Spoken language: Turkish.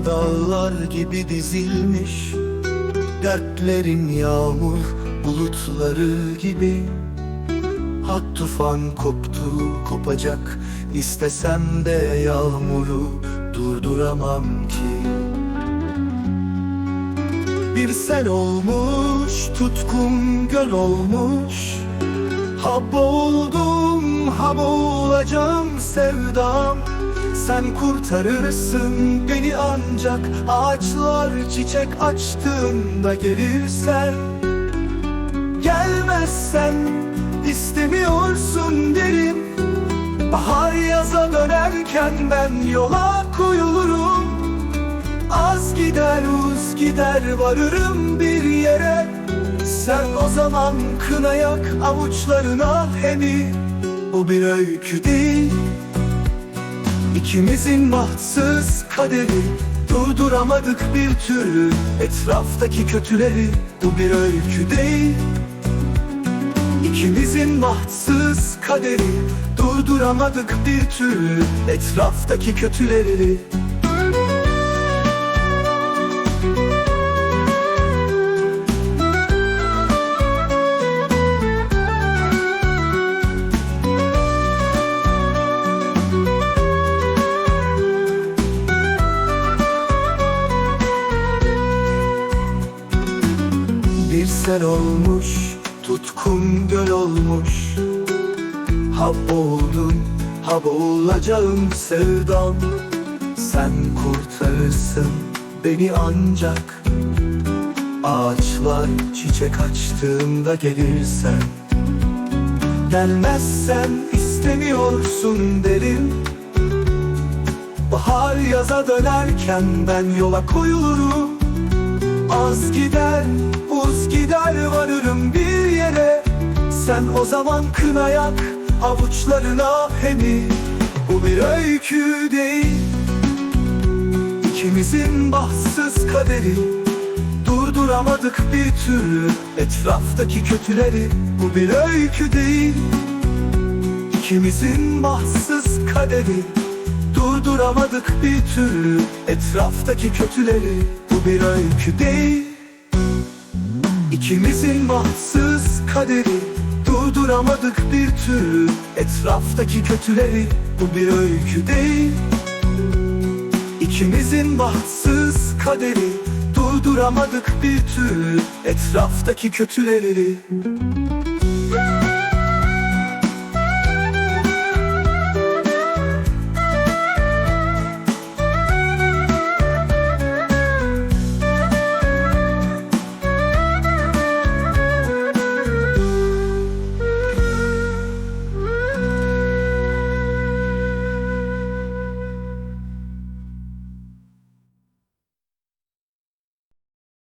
Sırtına dağlar gibi dizilmiş Dertlerin yağmur bulutları gibi. Hat tufan koptu kopacak İstesem de yağmuru durduramam ki. Bir sel olmuş tutkun göl olmuş. Ha boğuldum ha boğulacağım sevdam Sen kurtarırsın beni ancak Ağaçlar çiçek açtığında gelirsen. Gelmezsen istemiyorsun derim. Bahar yaza dönerken ben yola koyulurum. Az gider uz gider varırım bir yere. Sen o zaman kına yak avuçlarına hemi. Bu bir öykü değil İkimizin bahtsız kaderi Durduramadık bir türlü Etraftaki kötüleri Bu bir öykü değil. İkimizin bahtsız kaderi Durduramadık bir türlü Etraftaki kötüleri Sel olmuş, tutkun göl olmuş. Ha boğuldum, ha boğulacağım sevdam. Sen kurtarırsın beni ancak. Ağaçlar çiçek açtığında gelirsen. Gelmezsen istemiyorsun derim. Bahar yaza dönerken ben yola koyulurum Az gider, uz gider varırım bir yere. Sen o zaman kına yak avuçlarına hemi. Bu bir öykü değil. İkimizin bahtsız kaderi. Durduramadık bir türlü etraftaki kötüleri. Bu bir öykü değil. İkimizin bahtsız kaderi Durduramadık bir türlü etraftaki kötüleri Bu bir öykü değil. İkimizin bahtsız kaderi Durduramadık bir türlü etraftaki kötüleri Bu bir öykü değil. İkimizin bahtsız kaderi Durduramadık bir türlü etraftaki kötüleri